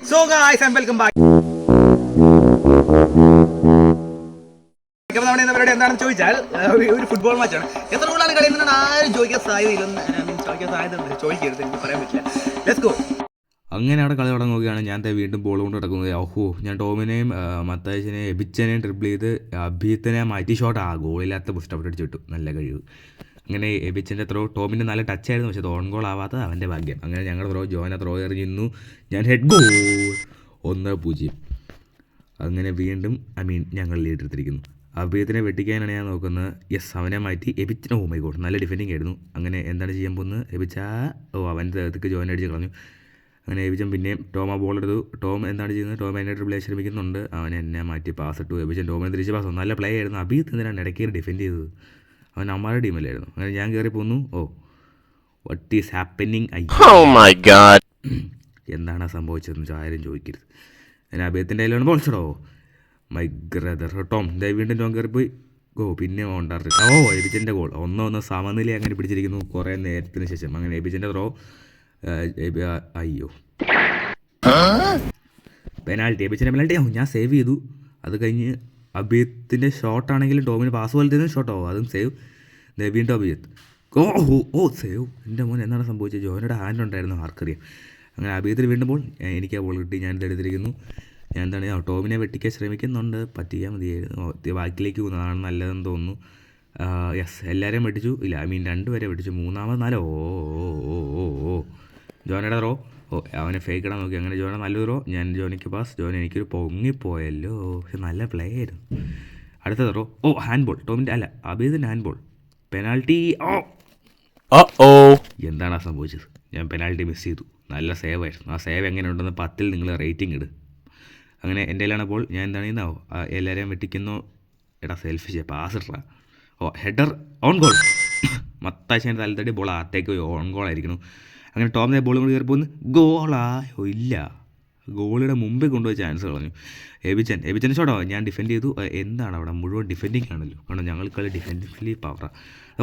So guys and welcome back നമ്മുടെ ഇന്ന് എന്താണെന്ന് ചോദിച്ചാൽ ഒരു- ഫുട്ബോൾ മാച്ചാണ് എത്ര ഗോളാണ് കളിയുന്നത് ആരും ചോദിക്കാൻ സാധ്യതയില്ലെന്ന് ചോദിക്കാൻ സാധ്യതയുണ്ട്. ചോദിക്കരുത് എനിക്ക് പറയാൻ പറ്റില്ല. ലെറ്റ്സ് ഗോ അങ്ങനെ അവിടെ കളി തുടങ്ങുകയാണ്. ഞാൻ വീണ്ടും ബോൾ കൊണ്ട് കിടക്കുന്നത് ഓഹോ ഞാൻ ടോമിനെയും മത്തായിച്ചിനെയും എബിച്ചനെയും ട്രിപ്പിൾ ചെയ്ത് അഭീത്തനെ മാറ്റി ഷോട്ട് ആ ഗോളില്ലാത്ത ഔട്ട് അടിച്ചു വിട്ടു നല്ല കഴിവ്. അങ്ങനെ എബിച്ചിന്റെ ത്രോ ടോമിന്റെ നല്ല ടച്ച് ആയിരുന്നു പക്ഷേ ഓൺ ഗോൾ ആവാത്തത് അവന്റെ ഭാഗ്യം. അങ്ങനെ ഞങ്ങളുടെ ത്രോ ജോന ത്രോ എറിഞ്ഞിരുന്നു. ഞാൻ ഹെഡ് ഗോൾ ഒന്ന് പൂജ്യം. അങ്ങനെ വീണ്ടും ഐ മീൻ ഞങ്ങൾ ലീഡ് അഭിയത്തിനെ വെട്ടിക്കാനാണ് ഞാൻ നോക്കുന്നത്. യെസ് അവനെ മാറ്റി എബിച്ചിന് ഓ മൈ ഗോഡ് നല്ല ഡിഫെൻഡിങ് ആയിരുന്നു. അങ്ങനെ എന്താണ് ചെയ്യാൻ പോകുന്നത്? എബിച്ച ഓ അവന്റെ ദേഹത്തേക്ക് ജോയിൻ അടിച്ച് കളഞ്ഞു. അങ്ങനെ എബിച്ചൻ പിന്നെയും ടോം ആ ബോൾ എടുത്തു. ടോം എന്താണ് ചെയ്യുന്നത്? ടോം എന്നെ പ്ലേ ശ്രമിക്കുന്നുണ്ട്. അവൻ എന്നെ മാറ്റി പാസ് ഇട്ടു. എബിച്ചൻ ടോമിനെ തിരിച്ച് പാസ് നല്ല പ്ലേ ആയിരുന്നു. അഭിയത്ത് എന്തിനാണ് ഇടയ്ക്ക് ഡിഫെൻഡ് ചെയ്തത്? അവൻ അമ്മാരുടെ ടീമിലായിരുന്നു. അങ്ങനെ ഞാൻ കയറി പോന്നു. ഓ what is happening I my god. എന്താണ് സംഭവിച്ചതെന്ന് വെച്ചാൽ ആരും ചോദിക്കരുത്. ഞാൻ അഭയത്തിന്റെ കയ്യിലാണ് പോളിച്ചടോ മൈ ബ്രദർ ടോം. ദേ വീണ്ടും ടോം കയറി പോയി ഗോ പിന്നെ ഓണ്ടാറ് ഓ എബിജന്റെ ഗോൾ ഒന്നോ ഒന്നോ സമനില അങ്ങനെ പിടിച്ചിരിക്കുന്നു കുറേ നേരത്തിന് ശേഷം. അങ്ങനെ എബിജന്റെ ത്രോ അയ്യോ. പെനാൾട്ടി എബിജന്റെ പെനാൾട്ടി ആവും ഞാൻ സേവ് ചെയ്തു. അത് കഴിഞ്ഞ് അഭിയത്തിന്റെ ആണെങ്കിൽ ടോമിന് പാസ് പോലെ തന്നെ ഷോട്ടാവും അതും സേവ് നബീന്റെ അബിയത്ത് ഓ ഓ ഓ സേവ് എന്റെ മോൻ എന്താണ് സംഭവിച്ചത്? ജോനയുടെ ഹാൻഡ് ഉണ്ടായിരുന്നു ആർക്കറിയാം. അങ്ങനെ അബിയത്തിൽ വീണ്ടും ബോൾ എനിക്ക് ആ ബോൾ കിട്ടി ഞാൻ എടുത്തിരിക്കുന്നു. ഞാൻ എന്താണ് ടോമിനെ വെട്ടിക്കാൻ ശ്രമിക്കുന്നുണ്ട്. പറ്റിയാൽ മതിയായിരുന്നു. ബാക്കിലേക്ക് പോകുന്നതാണ് നല്ലതെന്ന് തോന്നുന്നു. യെസ് എല്ലാവരെയും വെട്ടിച്ചു. ഇല്ല ഐ മീൻ രണ്ടുപേരെ വെട്ടിച്ചു. മൂന്നാമത് നാലോ. ഓ ഓ ഓ ഓ ജോനയുടെ ത്രോ ഓ അവനെ ഫേക്ക് ഇടാൻ നോക്കി. അങ്ങനെ ജോണ നല്ലൊരു ഞാൻ ജോണിക്ക് പാസ് ജോൺ എനിക്കൊരു പൊങ്ങിപ്പോയല്ലോ. പക്ഷെ നല്ല പ്ലേ ആയിരുന്നു. അടുത്ത ത്രോ ഓ ഹാൻഡ് ബോൾ ടോമിന്റെ അല്ല അബീദിന്റെ hand ball penalty oh. Oh. എന്താണ് ആ സംഭവിച്ചത്? ഞാൻ പെനാൾട്ടി മിസ് ചെയ്തു. നല്ല സേവ് ആയിരുന്നു. ആ സേവ് എങ്ങനെ ഉണ്ടെന്ന് പത്തിൽ നിങ്ങൾ റേറ്റിംഗ് ഇട്. അങ്ങനെ എന്റെ കയ്യിലാണ് ബോൾ ഞാൻ എന്താണ് ചെയ്യുന്നോ? എല്ലാവരെയും വെട്ടിക്കുന്നു. എടാ സെൽഫിഷ് പാസ് ഇട്ടാ ഓ ഹെഡർ ഓൺ ഗോൾ മത്താശേന്റെ തലത്തടി ബോൾ അകത്തേക്ക് പോയി. ഓൺ ഗോൾ ആയിരിക്കണം അങ്ങനെ ടോം ടോമിനെ ബോളും കൂടി കയറി പോകുന്നു ഗോളാ ഓ ഇല്ല. ഗോളിയുടെ മുമ്പേ കൊണ്ടുപോയി ചാൻസ് കളഞ്ഞു. എബിച്ചൻ എബിച്ചൻ ഷോട്ടോ ഞാൻ ഡിഫെൻഡ് ചെയ്തു. എന്താണ് അവിടെ മുഴുവൻ ഡിഫെൻഡിങ് ആണല്ലോ. കാരണം ഞങ്ങൾ കളി ഡിഫെൻഡിഫ്ലി പവറാണ്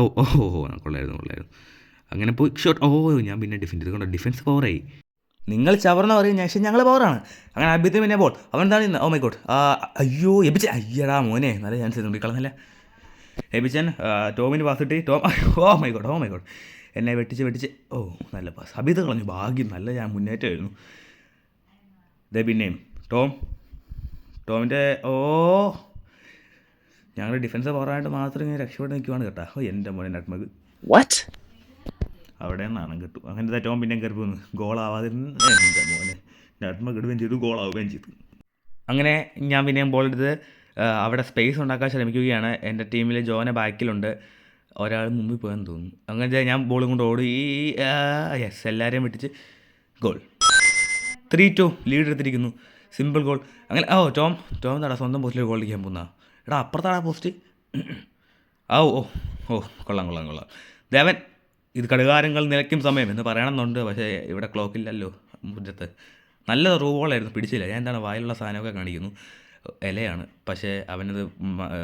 ഓ ഓ ഓ കൊള്ളായിരുന്നു കൊള്ളായിരുന്നു. അങ്ങനെ പോയി ഷോട്ട് ഓ ഞാൻ പിന്നെ ഡിഫെൻഡ് ചെയ്തു. കണ്ടോ ഡിഫെൻസ് പവറായി നിങ്ങൾ ചവർന്ന പറയും ഞാൻ ഞങ്ങൾ പവറാണ് അങ്ങനെ അഭ്യത്തിന് പിന്നെ ബോൾ അവൻ എന്താണ് ഓ മൈ ഗോഡ് അയ്യോ എബിച്ച അയ്യടാ മോനെ നല്ല ചാൻസ് ചെയ്തുകൊണ്ട് കളഞ്ഞല്ല എബിച്ചൻ ടോമിന് pass Itty Tom oh my god oh my god എന്നെ വെട്ടിച്ച് വെട്ടിച്ച് ഓ നല്ല പാസ് അഭിത കളഞ്ഞു ഭാഗ്യം നല്ല ഞാൻ മുന്നേറ്റമായിരുന്നു. ദേ പിന്നെയും ടോം ടോമിന്റെ ഓ ഞങ്ങളുടെ ഡിഫൻസ് പവറായിട്ട് മാത്രം ഇങ്ങനെ രക്ഷപ്പെട്ട് നിൽക്കുവാണ് കേട്ടോ. ഓ എന്റെ മോനെ നട്മഗ് വാട്ട് അവിടെ നിന്നാണ് കിട്ടും. അങ്ങനെ ടോം പിന്നെ. കയറി പോകുന്നു ഗോളാവാതിരുന്ന് എന്റെ മോനെ നട്മഗ് ഇടുകയും ചെയ്തു ഗോളാവുകയും ചെയ്തു. അങ്ങനെ ഞാൻ പിന്നെയും ബോൾ എടുത്ത് അവിടെ സ്പേസ് ഉണ്ടാക്കാൻ ശ്രമിക്കുകയാണ്. എന്റെ ടീമിൽ ജോനെ ബാക്കിലുണ്ട് ഒരാൾ മുമ്പിൽ പോയെന്ന് തോന്നുന്നു. അങ്ങനെ ഞാൻ ബോളും കൊണ്ട് ഓടി. യെസ് എല്ലാവരെയും വെട്ടിച്ച് ഗോൾ ത്രീ ടു ലീഡ് എടുത്തിരിക്കുന്നു. സിമ്പിൾ ഗോൾ അങ്ങനെ ഓ ടോം ടോം തടാ സ്വന്തം പോസ്റ്റിൽ ഗോൾ അടിക്കാൻ പോകുന്ന? എടാ അപ്പുറത്താടാ പോസ്റ്റ് ആ ഓ ഓ കൊള്ളാം കൊള്ളാം കൊള്ളാം. ദേവൻ ഇത് കടുകാരങ്ങൾ നിലയ്ക്കും സമയം എന്ന് പറയണമെന്നുണ്ട് പക്ഷേ ഇവിടെ ക്ലോക്കില്ലല്ലോ മുറ്റത്ത്. നല്ല റൂബോളായിരുന്നു പിടിച്ചില്ല. ഞാൻ എന്താണ് വായിലുള്ള സാധനമൊക്കെ കാണിക്കുന്നു. ഇലയാണ്. പക്ഷേ അവനത്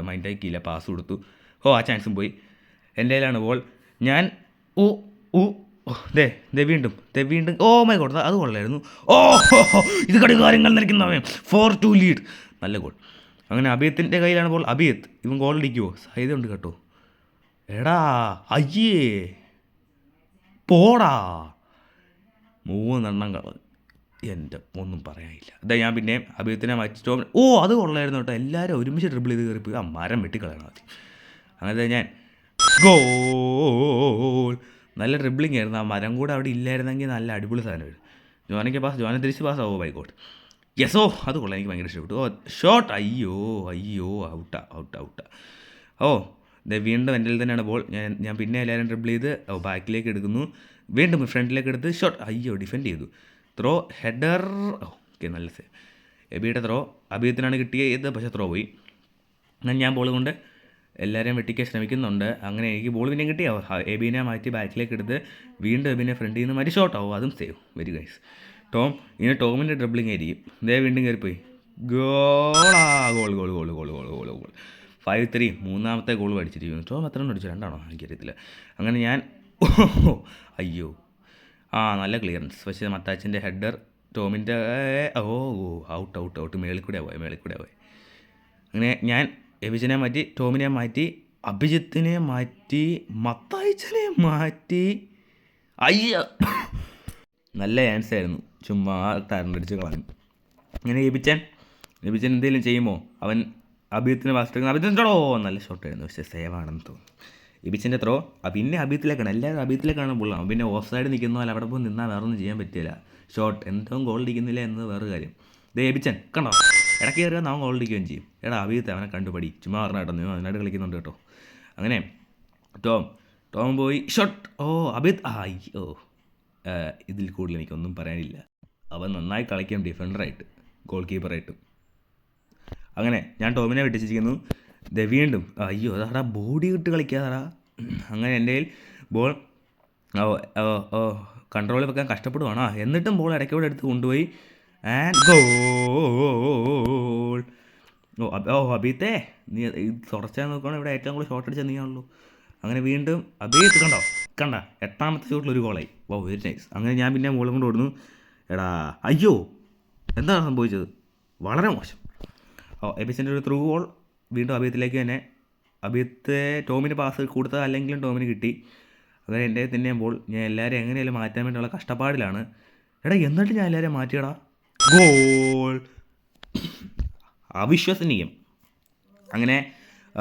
മൈൻഡ് ആക്കിയില്ല പാസ് കൊടുത്തു. ഓ ആ ചാൻസും പോയി. എന്റെ കയ്യിലാണ് ബോൾ. ഞാൻ ഉ ഉ ദേ ദേ വീണ്ടും ദേ വീണ്ടും. ഓ മൈ ഗോഡ് അത് കൊള്ളായിരുന്നു. ഓ ഇത് കടുകാരങ്ങൾ നിൽക്കുന്നവൻ ഫോർ ടു ലീഡ് നല്ല ഗോൾ അങ്ങനെ അഭിയത്തിന്റെ കയ്യിലാണ് ബോൾ അഭിയത്ത് ഇവൻ ഗോൾ അടിക്കുമോ ഉണ്ട് കേട്ടോ. എടാ അയ്യേ. പോടാ. മൂന്നെണ്ണം കളഞ്ഞു. എന്റെ ഒന്നും പറയാനില്ല. അതാ ഞാൻ പിന്നെ അഭിയത്തിനെ മാറ്റിച്ചോ ഓ അത് കൊള്ളായിരുന്നു കേട്ടോ. എല്ലാവരും ഒരുമിച്ച് ഡ്രിബിൾ ചെയ്ത് കയറിപ്പോയി. ആ മരം വെട്ടിക്കളയണം ആദ്യം. അങ്ങനത്തെ ഞാൻ ഗോൾ. നല്ല ഡ്രിബിളിംഗ് ആയിരുന്നു. ആ മരം കൂടെ അവിടെ ഇല്ലായിരുന്നെങ്കിൽ നല്ല അടിപൊളി സാധനമായിരുന്നു ജോനയ്ക്ക് പാസ് ജോനെ തിരിച്ച് പാസ് ആവോ ബൈക്കോട്ട് യെസോ അത് കൊള്ളാം. എനിക്ക് ഭയങ്കര ഇഷ്ടപ്പെട്ടു. ഓ ഷോട്ട് അയ്യോ അയ്യോ ഔട്ടാ ഔട്ട് ഔട്ടാ ഓ വീണ്ടും എന്റെ തന്നെയാണ് ബോൾ ഞാൻ ഞാൻ പിന്നെ എല്ലാവരും ഡ്രിബിൾ ചെയ്ത് ബാക്കിലേക്ക് എടുക്കുന്നു. വീണ്ടും ഫ്രണ്ടിലേക്ക് എടുത്ത് ഷോട്ട് അയ്യോ ഡിഫെൻഡ് ചെയ്തു. ത്രോ ഹെഡർ ഓക്കെ നല്ല സേവ് എബിയുടെ ത്രോ അബിയത്തിനാണ് കിട്ടിയത് പക്ഷേ ത്രോ പോയി. എന്നാൽ ഞാൻ ബോൾ കൊണ്ട് എല്ലാവരെയും വെട്ടിക്കാൻ ശ്രമിക്കുന്നുണ്ട്. അങ്ങനെ എനിക്ക് ബോൾ പിന്നെ കിട്ടിയാവും എബിനെ മാറ്റി ബാക്കിലേക്ക് എടുത്ത് വീണ്ടും എബിനെ ഫ്രണ്ടിൽ നിന്ന് മാറ്റി ഷോട്ട് ആവും. അതും സേവ് വെരി ഗൈസ് ടോം ഇനി ടോമിന്റെ ഡ്രിബ്ലിംഗ് ആയിരിക്കും. ഇതേ വീണ്ടും കയറിപ്പോയി ഗോളാ. Goal goal goal goal goal goal goal. Five three മൂന്നാമത്തെ ഗോൾ അടിച്ചിരിക്കുന്നു. ടോം എത്ര അടിച്ചു രണ്ടാണോ എനിക്കറിയത്തില്ല. അങ്ങനെ ഞാൻ അയ്യോ. ആ നല്ല ക്ലിയറൻസ് പക്ഷേ മത്താച്ചിന്റെ ഹെഡർ ടോമിന്റെ ഓ ഔട്ട് ഔട്ട് ഔട്ട് മേളിൽ കൂടെ പോയി മേളിൽ കൂടെ പോയി അങ്ങനെ ഞാൻ എബിച്ചനെ മാറ്റി ടോമിനെ മാറ്റി അഭിജിത്തിനെ മാറ്റി മത്തായിച്ചനെ മാറ്റി. അയ്യ. നല്ല ആൻസർ ആയിരുന്നു. ചുമ്മാ തരണ്ടടിച്ച് കളഞ്ഞു. ഇങ്ങനെ എബിച്ചൻ എബിച്ചൻ എന്തെങ്കിലും ചെയ്യുമോ? അവൻ അഭിജിത്തിനെ ഫാസ്റ്റ് എടുക്കുന്ന നല്ല ഷോട്ട് ആയിരുന്നു. പക്ഷേ സേവ് ആണെന്ന് തോന്നുന്നു. എബിച്ചന്റെ ത്രോ പിന്നെ അഭിയത്തിലേക്കാണ് എല്ലാവരും അഭിയത്തിലേക്കാണ് പുള്ളാം പിന്നെ ഓഫ് സൈഡ് നിൽക്കുന്ന പോലെ അവിടെ പോയി നിന്നാൽ വേറെ ഒന്നും ചെയ്യാൻ പറ്റില്ല. ഷോട്ട് എന്തോ ഗോൾ അടിക്കുന്നില്ല എന്നത് വേറെ കാര്യം. ദേ എബിച്ചൻ കണ്ടോ? ഇടയ്ക്ക് കയറിയാൽ അവൻ ഗോൾ അടിക്കുകയും ചെയ്യും. എടാ അഭിയത്തെ അവനെ കണ്ടുപടി. ചുമ്മാ പറഞ്ഞ കേട്ടോ നീ കളിക്കുന്നുണ്ട് കേട്ടോ. അങ്ങനെ ടോം ടോം പോയി ഷോട്ട് ഓ അഭിത് ആയി ഓ ഇതിൽ കൂടുതൽ എനിക്കൊന്നും പറയാനില്ല. അവൻ നന്നായി കളിക്കും ഡിഫൻഡറായിട്ട് ഗോൾ കീപ്പറായിട്ട് അങ്ങനെ ഞാൻ ടോമിനെ വെട്ടിച്ചിരിക്കുന്നു. ദേ വീണ്ടും അയ്യോ അതാടാ ബോഡി ഇട്ട് കളിക്കാതാടാ. അങ്ങനെ എന്റെ കയ്യിൽ ബോൾ ഓ ഓ കൺട്രോളിൽ വെക്കാൻ കഷ്ടപ്പെടുവാണോ. എന്നിട്ടും ബോൾ ഇടയ്ക്കൂടെ എടുത്ത് കൊണ്ടുപോയി. ആൻഡ് ഗോൾ ഓ ഓ അബീത്തേ നീ തുടച്ചാൽ നോക്കുകയാണെങ്കിൽ ഇവിടെ ഏറ്റവും കൂടുതൽ ഷോട്ട് നീ നീയാണല്ലോ. അങ്ങനെ വീണ്ടും അബീത്ത് കണ്ടോ കണ്ട എട്ടാമത്തെ ഷോട്ടിൽ ഒരു ഗോളായി ഓ വെരി നൈസ് അങ്ങനെ ഞാൻ പിന്നെ മോളും കൊണ്ട് ഓടുന്നു. എടാ അയ്യോ എന്താണ് സംഭവിച്ചത്? വളരെ മോശം. ഓ എബിസിന്റെ ഒരു ത്രൂ ഗോൾ വീണ്ടും അബീത്തിലേക്ക് തന്നെ. അബീത്തെ ടോമിന് പാസ് കൊടുത്തത് അല്ലെങ്കിലും ടോമിന് കിട്ടി. അങ്ങനെ എന്റെ തിന്നുമ്പോൾ ഞാൻ എല്ലാവരും എങ്ങനെയാലും മാറ്റാൻ വേണ്ടിയുള്ള കഷ്ടപ്പാടിലാണ്. എടാ എന്നിട്ട് ഞാൻ എല്ലാവരെയും മാറ്റിയടാ? ഗോൾ അവിശ്വസനീയം. അങ്ങനെ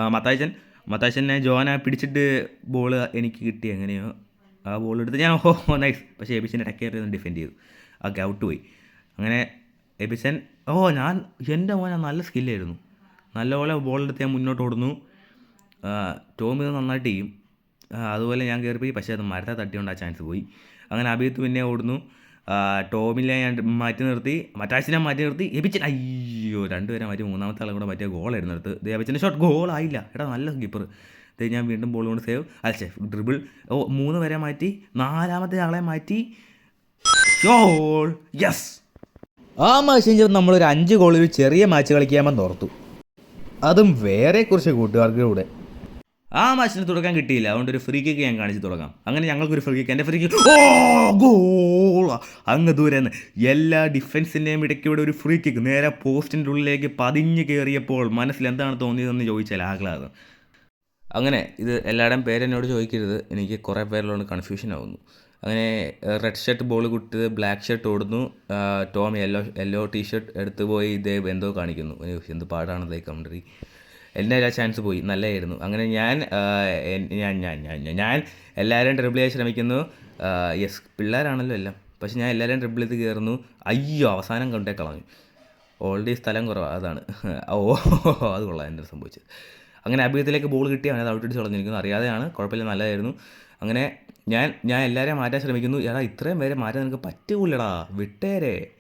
മത്തായച്ചൻ മത്തായച്ചനെ ജോനെ പിടിച്ചിട്ട് ബോൾ എനിക്ക് കിട്ടി. എങ്ങനെയോ ആ ബോൾ എടുത്ത് ഞാൻ ഓ നൈസ് പക്ഷേ എബിച്ചൻ ഇടയ്ക്ക് ഡിഫെൻഡ് ചെയ്തു. ആ ഔട്ട് പോയി. അങ്ങനെ എബിസൻ ഓ ഞാൻ എന്റെ മോനെ നല്ല സ്കില്ലായിരുന്നു നല്ലപോലെ ബോൾ എടുത്ത് ഞാൻ മുന്നോട്ട് ഓടുന്നു. ടോം ഇത് നന്നായിട്ട് ചെയ്യും. അതുപോലെ ഞാൻ കയറിപ്പോയി പക്ഷേ അത് മരത്തെ തട്ടിയോണ്ട് ആ ചാൻസ് പോയി. അങ്ങനെ അഭിയത്ത് പിന്നെ ഓടുന്നു. ടോമിനെ ഞാൻ മാറ്റി നിർത്തി മറ്റാച്ചിനെ മാറ്റി നിർത്തി എബിച്ചൻ. അയ്യോ രണ്ടുപേരെ മാറ്റി മൂന്നാമത്തെ ആളെ കൂടെ മാറ്റിയ ഗോളായിരുന്നു എടുത്ത് ദേവച്ചന്റെ ഷോട്ട് ഗോൾ ആയില്ല. എടാ നല്ല കീപ്പർ ഞാൻ വീണ്ടും ബോൾ കൊണ്ട് സേവ് അല്ല ഡ്രിബിൾ ഓ മൂന്ന് പേരെ മാറ്റി നാലാമത്തെ ആളെ മാറ്റി. ഗോൾ യെസ് ആ മാച്ച് കഴിഞ്ഞപ്പോൾ നമ്മളൊരു അഞ്ച് ഗോളിൽ ചെറിയ മാച്ച് കളിക്കാമെന്ന് ഓർത്തു. അതും വേറെ കുറച്ച് കൂട്ടുകാർക്ക് കൂടെ. ആ മാച്ചിന് തുടക്കാൻ കിട്ടിയില്ല. അതുകൊണ്ട് ഒരു ഫ്രീ കിക്ക് ഞാൻ കാണിച്ച് തുടങ്ങാം. അങ്ങനെ ഞങ്ങൾക്കൊരു ഫ്രീ കിക്ക് എന്റെ ഫ്രീ കിക്ക് ഓ ഗോൾ അങ്ങ് ദൂരെ എല്ലാ ഡിഫൻസിന്റെയും ഇടയ്ക്കൂടെ ഒരു ഫ്രീ കിക്ക് നേരെ പോസ്റ്റിന്റെ ഉള്ളിലേക്ക് പതിഞ്ഞ് കയറിയപ്പോൾ മനസ്സിൽ എന്താണ് തോന്നിയതെന്ന് ചോദിച്ചാൽ ആഹ്ലാദം. അങ്ങനെ ഇത് എല്ലാവരുടെയും പേരെന്നോട് ചോദിക്കരുത്. എനിക്ക് കുറേ പേരിലോട് കൺഫ്യൂഷൻ ആവുന്നു. അങ്ങനെ റെഡ് ഷർട്ട് ബോൾ കുട്ടിയത് ബ്ലാക്ക് ഷർട്ട് ഓടുന്നു. Tom yellow yellow T shirt എടുത്ത് പോയി ഇതേ എന്തോ കാണിക്കുന്നു. എന്ത് പാടാണ് ഇതേ കമൻട്രി എന്റെ എല്ലാ ചാൻസ് പോയി. നല്ലതായിരുന്നു. അങ്ങനെ ഞാൻ ഞാൻ ഞാൻ ഞാൻ ഞാൻ- എല്ലാവരെയും ഡ്രിബിൾ ചെയ്യാൻ ശ്രമിക്കുന്നു. യെസ് പിള്ളേരാണല്ലോ എല്ലാം. പക്ഷെ ഞാൻ എല്ലാവരെയും ഡ്രിബിൾ ചെയ്ത് കയറുന്നു അയ്യോ അവസാനം കണ്ടേ കളഞ്ഞു. ഓൾറെഡി സ്ഥലം കുറവാണ് അതാണ്. ഓ അത് കൊള്ളാം എന്റെ സംഭവിച്ചത്. അങ്ങനെ അഭിയത്തിലേക്ക് ബോൾ കിട്ടി അവനത് ഔട്ടിടിച്ച് കളഞ്ഞിരിക്കുന്നു. അറിയാതെയാണ് കുഴപ്പമില്ല നല്ലതായിരുന്നു. അങ്ങനെ ഞാൻ ഞാൻ എല്ലാവരെയും മാറ്റാൻ ശ്രമിക്കുന്നു. എടാ ഇത്രയും പേരെ മാറ്റാൻ നിനക്ക് പറ്റൂലടാ വിട്ടേരെ.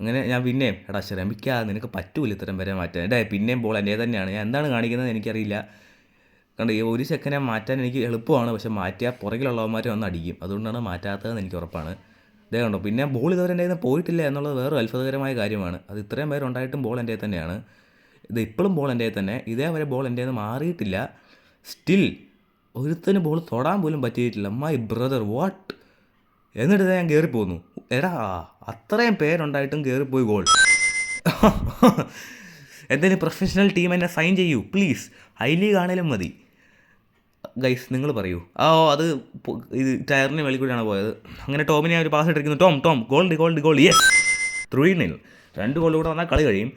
അങ്ങനെ ഞാൻ പിന്നെയും എടാ ശ്രമിക്കാതെ നിനക്ക് പറ്റൂല ഇത്രയും വരെ മാറ്റാൻ. എടാ പിന്നെയും ബോൾ എന്റെ തന്നെയാണ്. ഞാൻ എന്താണ് കാണിക്കുന്നത് എനിക്കറിയില്ല. കണ്ട് ഈ ഒരു സെക്കൻഡ് മാറ്റാൻ എനിക്ക് എളുപ്പമാണ്. പക്ഷെ മാറ്റിയാൽ പുറകിലുള്ളവന്മാരെ വന്ന് അടിക്കും. അതുകൊണ്ടാണ് മാറ്റാത്തതെന്ന് എനിക്ക് ഉറപ്പാണ്. ഇതേ കണ്ടോ പിന്നെ ബോൾ ഇതുവരെ എന്റെ കയ്യിൽ പോയിട്ടില്ല എന്നുള്ളത് വേറെ അത്ഭുതകരമായ കാര്യമാണ്. അത് ഇത്രയും പേരുണ്ടായിട്ടും ബോൾ എന്റെ തന്നെയാണ്. ഇത് ഇപ്പോഴും ബോൾ എന്റെ തന്നെ. ഇതേവരെ ബോൾ എന്റെ മാറിയിട്ടില്ല. സ്റ്റിൽ ഒരുത്തിന് ബോൾ തൊടാൻ പോലും പറ്റിയിട്ടില്ല. മൈ ബ്രദർ വാട്ട് എന്നിട്ട് ഞാൻ കയറിപ്പോന്നു എടാ അത്രയും പേരുണ്ടായിട്ടും കയറിപ്പോയി ഗോൾ എന്തെങ്കിലും പ്രൊഫഷണൽ ടീം എന്നെ സൈൻ ചെയ്യൂ പ്ലീസ് ഐ ലീഗ് ആണേലും മതി. ഗൈസ് നിങ്ങൾ പറയൂ. ആ ഓ അത് ഇത് ടയറിന് വെളി കൂടിയാണ് പോയത്? അങ്ങനെ ടോമിനെ ഒരു പാസ് ഇട്ടിരിക്കുന്നു. Tom Tom gold gold goal yes three nil രണ്ട് ഗോൾ കൂടെ വന്നാൽ കളി കഴിയും.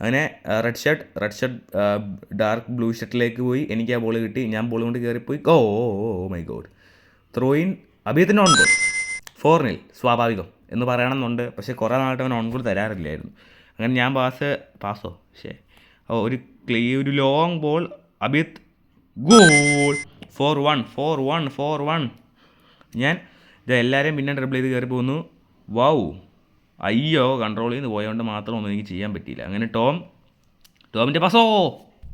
അങ്ങനെ red shirt red shirt dark blue ഷർട്ടിലേക്ക് പോയി. എനിക്ക് ആ ബോൾ കിട്ടി. ഞാൻ ബോൾ കൊണ്ട് കയറിപ്പോയി oh oh my god throw in അഭിയത്തിന്റെ ഓൺ ഗോൾ ഫോർ നിൽ സ്വാഭാവികം എന്ന് പറയണമെന്നുണ്ട്. പക്ഷേ കുറേ നാളായിട്ട് അവൻ ഓൺ ഗോൾ തരാറില്ലായിരുന്നു. അങ്ങനെ ഞാൻ പാസ് പാസോ ഓ? ഒരു ക്ലീ ഒരു long ball Abhith goal four one four one four one ഞാൻ ഇത് എല്ലാവരെയും പിന്നെ ഡ്രിബിൾ ചെയ്ത് കയറി പോകുന്നു വൗ. അയ്യോ കൺട്രോൾ ചെയ്ത് പോയതുകൊണ്ട് മാത്രം ഒന്നും എനിക്ക് ചെയ്യാൻ പറ്റിയില്ല. അങ്ങനെ ടോം ടോമിന്റെ പാസോ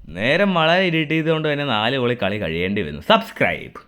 നേരം വളരെ ഇരിട്ട് ചെയ്തുകൊണ്ട് തന്നെ നാല് ഗോളി കളി കഴിയേണ്ടി വരുന്നു സബ്സ്ക്രൈബ്